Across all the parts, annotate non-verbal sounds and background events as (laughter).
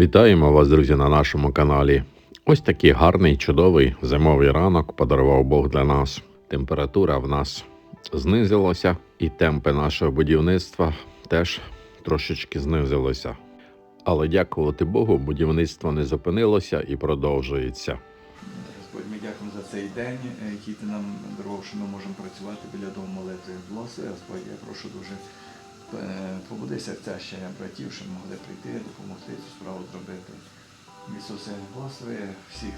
Вітаємо вас, друзі, на нашому каналі. Ось такий гарний, чудовий зимовий ранок подарував Бог для нас. Температура в нас знизилася, і темпи нашого будівництва теж трошечки знизилися. Але дякувати Богу, будівництво не зупинилося і продовжується. Господь, ми дякуємо за цей день, е, який ти нам дарував, що ми можемо працювати біля дому молитви. Благослови, Господь, я прошу дуже е, побуди серця ще братів, щоб могли прийти, допомогти цю справу зробити. Ісусе, благослови всіх,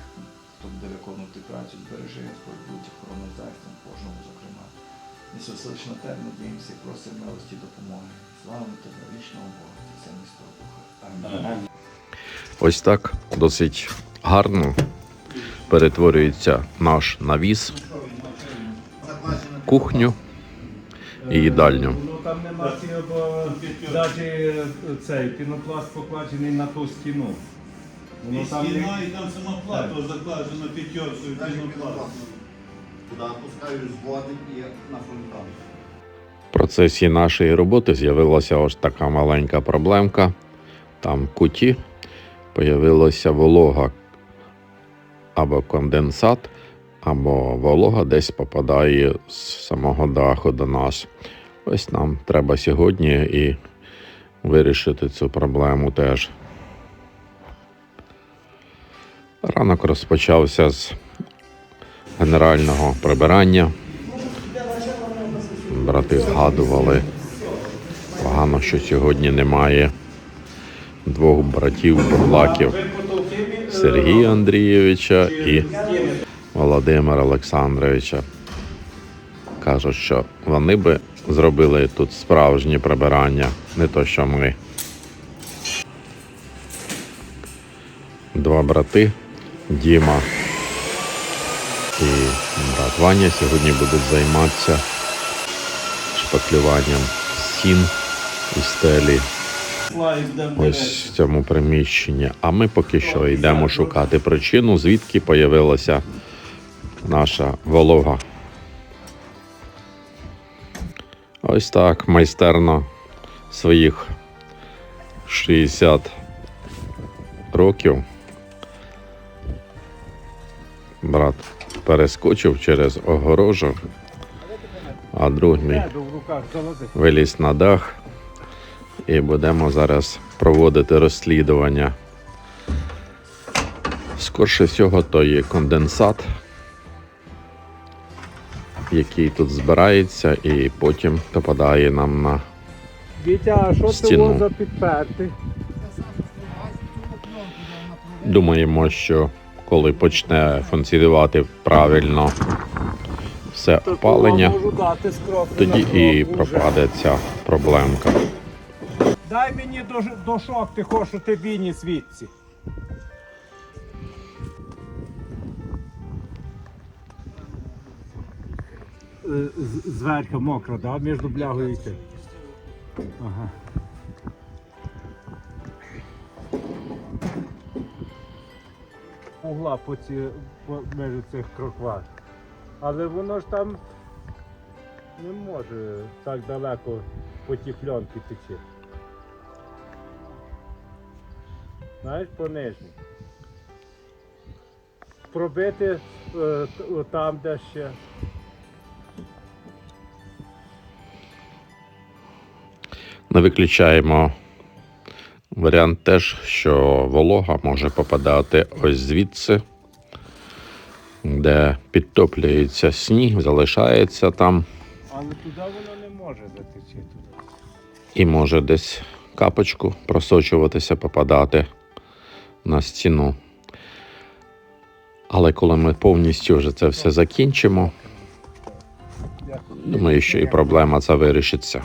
хто буде виконувати працю, збережи, Господь, будь охоронним захистом кожному, зокрема. Ісусе, лише на тебе надіємося і просимо милості допомоги. Слава тебе, вічного Бога, і це місто Духа. Амінь. Ось так досить гарно перетворюється наш навіс, кухню і їдальню. Там нема цього, навіть цей пінопласт покладений на ту стіну. І Воно там стіна, і там сама плата закладена п'ятеркою пінопластом. Куди опускають зводи і на фронтах. В процесі нашої роботи з'явилася ось така маленька проблемка. Там в куті появилася волога або конденсат, або волога десь попадає з самого даху до нас. Ось нам треба сьогодні і вирішити цю проблему теж. Ранок розпочався з генерального прибирання. Брати згадували. Погано, що сьогодні немає двох братів Бурлаків Сергія Андрійовича і Володимира Олександровича. Кажуть, що вони би зробили тут справжнє прибирання, не то що ми. Два брати Діма і брат Ваня сьогодні будуть займатися шпаклюванням стін і стелі ось в цьому приміщенні. А ми поки що йдемо шукати причину, звідки появилася наша волога. Ось так майстерно своїх 60 років. Брат перескочив через огорожу, а другий виліз на дах і будемо зараз проводити розслідування. Скорше всього, то є конденсат, який тут збирається і потім попадає нам на Вітя, а що це Стіну. було за підперти? Думаємо, що коли почне функціонувати правильно все опалення, Можу дати скроплю тоді на і кропку вже. пропаде ця проблемка. Дай мені до, до шохти, хочу ти віні звідси. Зверху мокро, да? Між блягою і тим. Ага. Угла по ці по межі цих кроквах. Але воно ж там не може так далеко по ті пленки тече. Знаєш, по нижній. Пробити е, там, де ще. Не виключаємо варіант теж, що волога може попадати ось звідси, де підтоплюється сніг, залишається там Але туди воно не може затече туди. і може десь капочку просочуватися, попадати на стіну. Але коли ми повністю вже це все закінчимо, думаю, що і проблема ця вирішиться.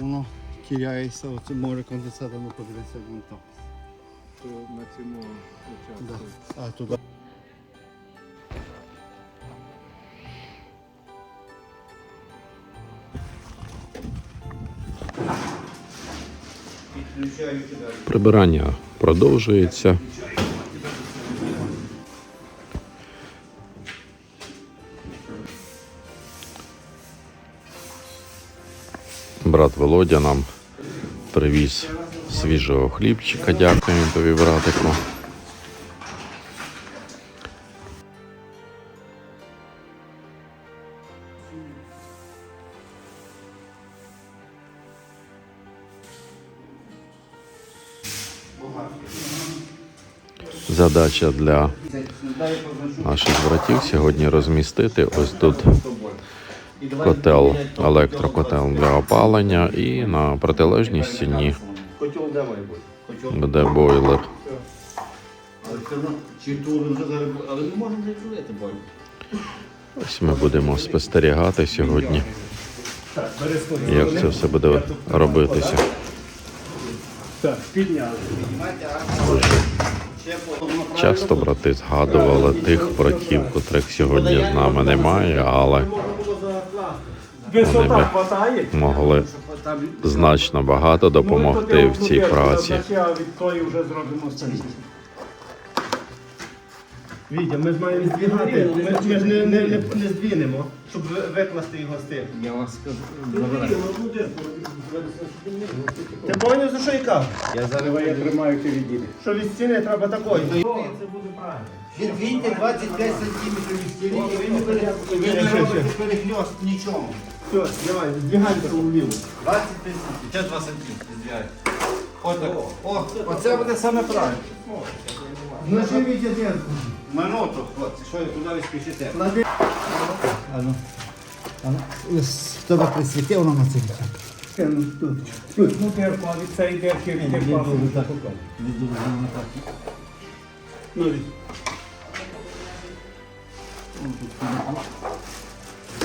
Воно тіряється, оце може конденсатом подивитися вон там. То на цьому Да. А туди. Прибирання продовжується. Брат Володя нам привіз свіжого хлібчика. Дякуємо тобі, братику. Задача для наших братів сьогодні розмістити ось тут котел, електрокотел для опалення і на протилежній стіні буде бойлер. Ось ми будемо спостерігати сьогодні, як це все буде робитися. Часто брати згадували тих братів, котрих сьогодні з нами немає, але Висота би- могли значно багато допомогти в цій праці. Від зробимо самі. Вітя, ми маємо Збігати, ми, ми ж не, не, не, не здвінемо, щоб викласти його з тих. Я вас скажу, забираю. Ти поняв, за що я кажу? Я зараз я тримаю, ти відійди. Що від стіни треба такої. Відвіньте 25 сантиметрів від стіни, і ви не пере- ви не перехльост нічому. Все, давай, збігайте вліво. 25 сантиметрів. Ще 2 сантиметри. Отак. О, оце буде саме правильно. Значить, Вітя, де? Минуту, хлопці, що ви куди ви спішите? Ану. Ану. В тебе присвіти, воно на це вітя. ну, Тут, ну дерпа, від цієї дерки відтерпа. Ну, від-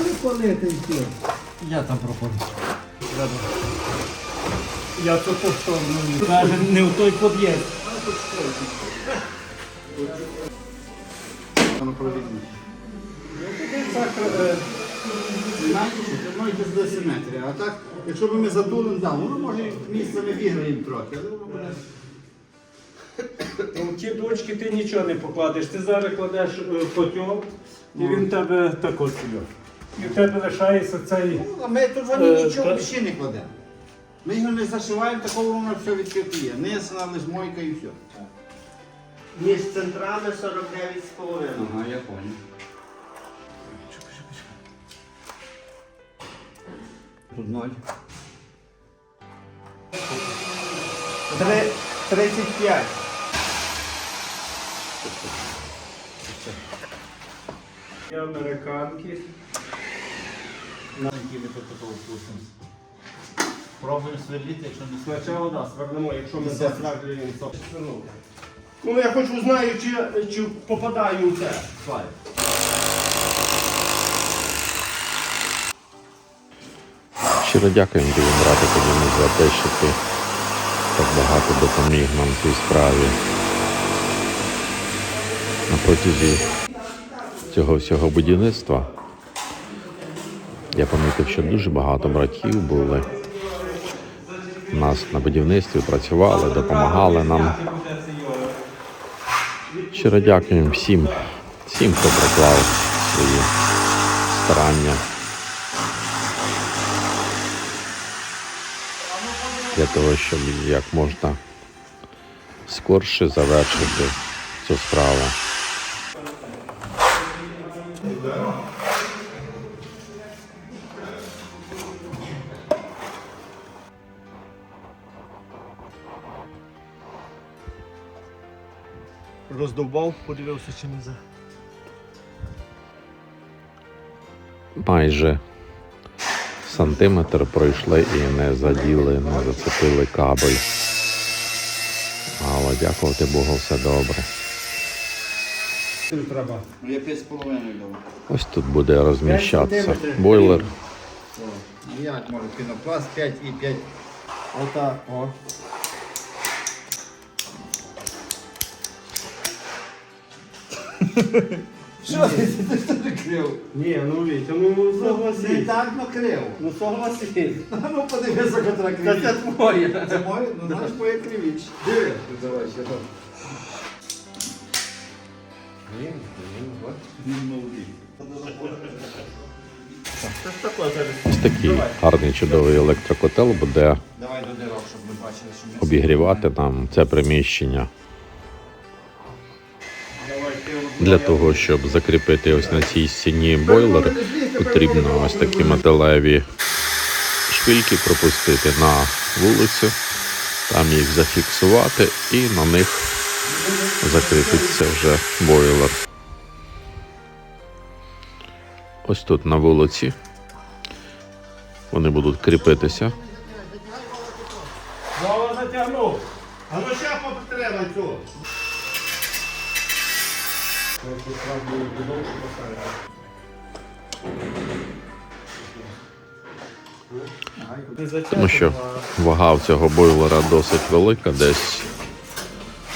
Приколити і все. Я там проходжу. Я тут по сторону. Каже, не в той під'їзд. З 10 метрів, а так, якщо б ми затулимо, да, воно може місцями віграємо трохи, але воно буде. Ну, ті дочки ти нічого не покладеш. Ти зараз кладеш е, котел, і він в тебе також сюди. І в тебе лишається цей. Ну, а ми тут вони Е, нічого та- більше не кладемо. Ми його не зашиваємо, такого воно все відкрите є. Низ, лиш мойка і все. Між центрами 49 з половиною. Ага, я понял. Тут ноль. Три- 35. І американки. Пробуємо сверлити, якщо не Спочатку, да, свернемо, якщо ми застрахуємо то. Ну, я хочу знаю, чи, чи попадаю у це. Слайд. Щиро дякуємо тобі, братику, Денис, за те, що ти так багато допоміг нам в цій справі. На протязі цього всього будівництва я помітив, що дуже багато братів були. Нас на будівництві працювали, допомагали нам. Щиро дякуємо всім, всім, хто приклав свої старання. для того, щоб як можна скорше завершити цю справу. Роздовбав, подивився, чи не за. Майже сантиметр пройшли і не заділи, не зацепили кабель. Але дякувати Богу, все добре. Треба. Ну, я 5,5 дав. Ось тут буде розміщатися бойлер. Ну, Як може пінопласт 5 і 5. Отак, о. Що ти ти що? Ні, ну Вітя, ну Не согласись. так накрив. Ну согласись. (laughs) Ну подивися, котра Та це кривіч. твоє. Це моє? Ну знаєш, моє кривіч. Диви. Давай ще так. Він молодий. Ж таке. Ось такий гарний чудовий електрокотел буде Давай до дирок, щоб ви бачили, що ми... обігрівати нам це приміщення. Для того, щоб закріпити ось на цій стіні бойлер, потрібно ось такі металеві шпильки пропустити на вулицю, там їх зафіксувати і на них закріпиться вже бойлер. Ось тут на вулиці вони будуть кріпитися. Вова затягнув. А ну ще потримай цю. Тому що вага в цього бойлера досить велика, десь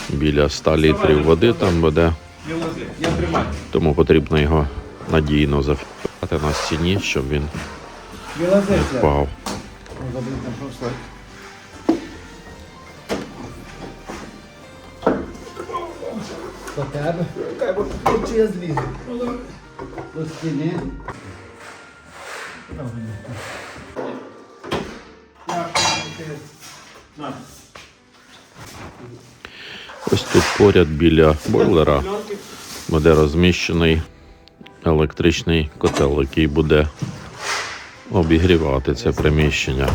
біля 100 літрів води там буде, тому потрібно його надійно зафіксувати на стіні, щоб він не впав. До тебе. Чи я злізу? До стіни. Ось тут поряд біля бойлера буде розміщений електричний котел, який буде обігрівати це приміщення.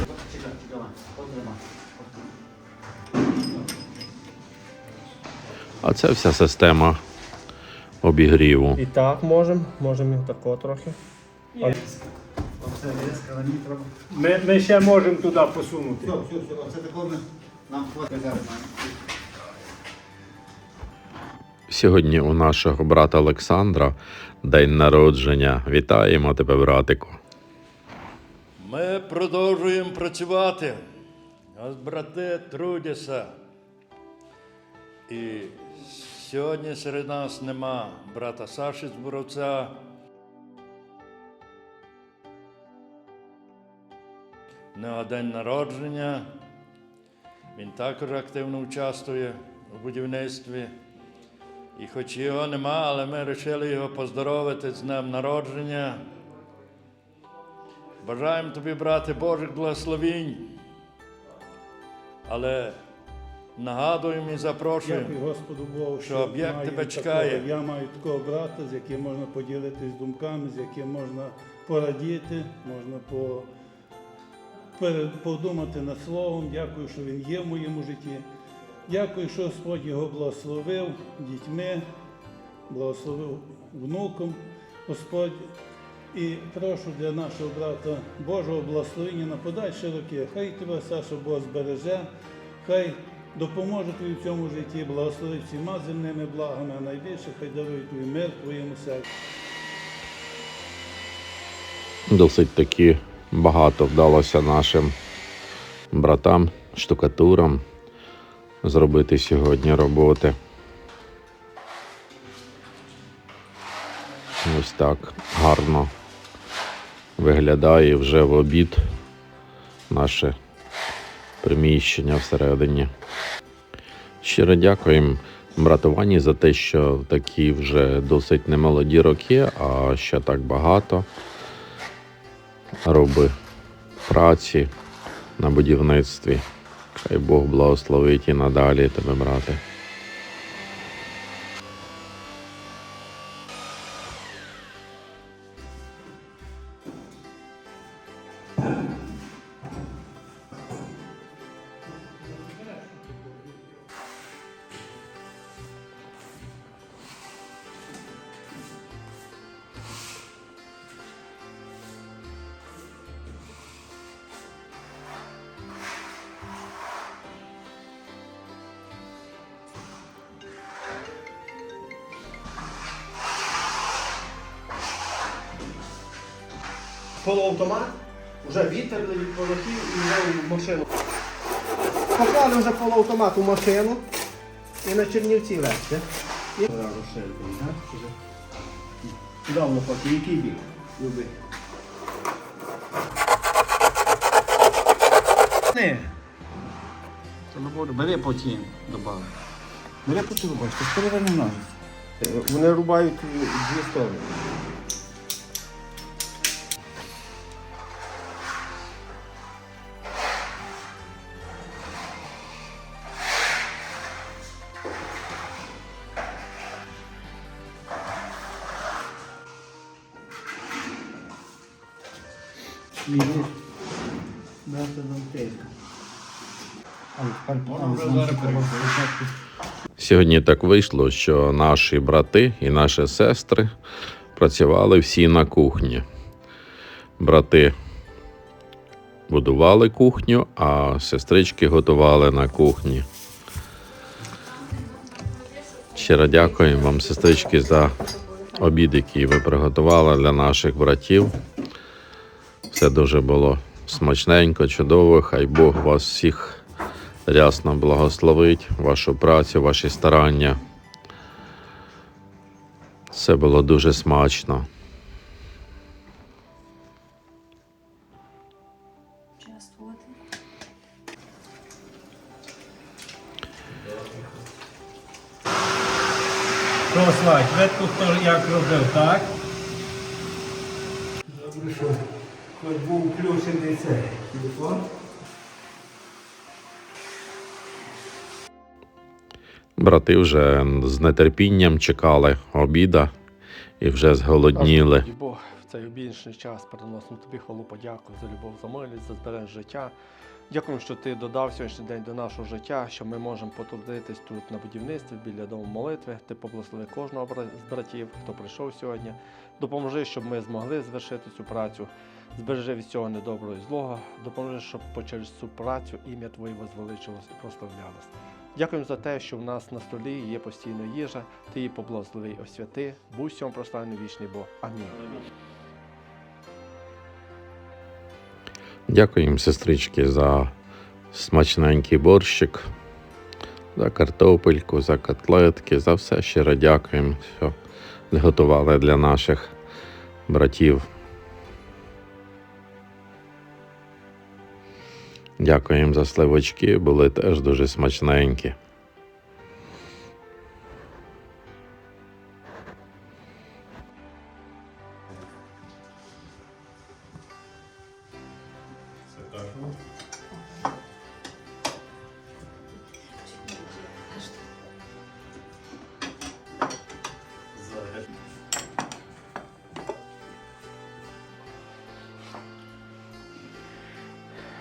А це вся система обігріву. І так можемо, можемо і тако трохи. Оце різка, але мені треба... Ми, ми ще можемо туди посунути. Все, все, все, оце такого ми... Нам хватить зараз. Сьогодні у нашого брата Олександра день народження. Вітаємо тебе, братику. Ми продовжуємо працювати. Ось брати трудяться. І сьогодні серед нас нема брата Саші з Боровця. Нього день народження. Він також активно участвує у будівництві. І хоч його нема, але ми вирішили його поздоровити з днем народження. Бажаємо тобі, брате, Божих благословінь. Але нагадуємо і запрошуємо. Дякую Господу Богу, що об'єкт тебе такого- Я маю такого брата, з яким можна поділитись думками, з яким можна порадіти, можна по, подумати над словом. Дякую, що він є в моєму житті. Дякую, що Господь його благословив дітьми, благословив внуком Господь. І прошу для нашого брата Божого благословення на подальші роки. Хай тебе, Саша, Бог збереже, хай допоможе тобі в цьому житті, благословить всіма земними благами, а найбільше хай дарує тобі мир твоєму серцю. Досить таки багато вдалося нашим братам, штукатурам зробити сьогодні роботи. Ось так гарно виглядає вже в обід наше приміщення всередині. Щиро дякуємо братовані за те, що такі вже досить немолоді роки, а ще так багато роби праці на будівництві. Хай Бог благословить і надалі тебе, брате. Полуавтомат, вже вітерли від полотів і вже в машину. Поклали вже полуавтомат у машину і на Чернівці легше. І... Воно хоче? Який бік? Люби. Бери потім, добавив. Бери потім, ти переверни ножик. Вони рубають дві сторони. Сьогодні так вийшло, що наші брати і наші сестри працювали всі на кухні. Брати будували кухню, а сестрички готували на кухні. Щиро дякую вам, сестрички, за обід, який ви приготували для наших братів. Все дуже було смачненько, чудово. Хай Бог вас всіх рясно благословить, вашу працю, ваші старання. Все було дуже смачно. Славь, видно, хто як робив, так? Добре, що хоч був включений цей телефон. Брати вже з нетерпінням чекали обіда і вже зголодніли. Бог, в цей обіднішний час переносимо тобі хвалу подяку за любов, за милість, за збереження життя. Дякуємо, що ти додав сьогоднішній день до нашого життя, що ми можемо потрудитись тут на будівництві біля дому молитви. Ти поблагослови кожного з братів, хто прийшов сьогодні. Допоможи, щоб ми змогли звершити цю працю. Збережи від цього недоброго і злого. Допоможи, щоб через цю працю ім'я Твоє возвеличилось і прославлялось. Дякуємо за те, що в нас на столі є постійно їжа. Ти її поблагослови і освяти. Будь всьому прославлений вічний Бог. Амінь. Дякуємо, сестрички, за смачненький борщик, за картопельку, за котлетки, за все щиро дякуємо, що зготували для наших братів. Дякуємо за сливочки, були теж дуже смачненькі.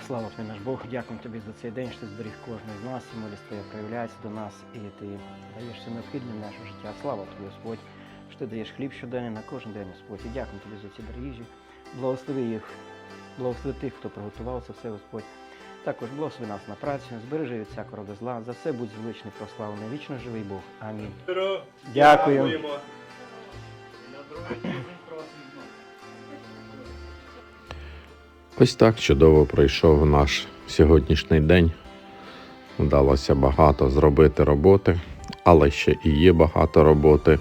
Слава тобі, наш Бог, дякуємо тобі за цей день, що ти зберіг кожного з нас, і молість твоя проявляється до нас, і ти даєш все необхідне в наше життя. Слава тобі, Господь, що ти даєш хліб щоденний на кожен день, Господь. І дякуємо тобі за ці даріжі. Благослови їх, благослови тих, хто приготував це все, Господь. Також благослови нас на працю, збережи від всякого роду зла. За все будь звеличний, прославлений, вічно живий Бог. Амінь. Дякую. Ось так чудово пройшов наш сьогоднішній день. Вдалося багато зробити роботи, але ще і є багато роботи.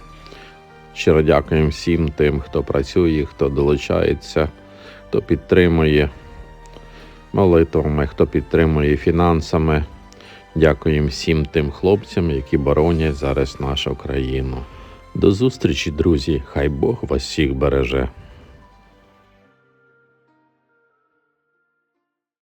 Щиро дякуємо всім тим, хто працює, хто долучається, хто підтримує молитвами, хто підтримує фінансами. Дякуємо всім тим хлопцям, які боронять зараз нашу країну. До зустрічі, друзі! Хай Бог вас всіх береже.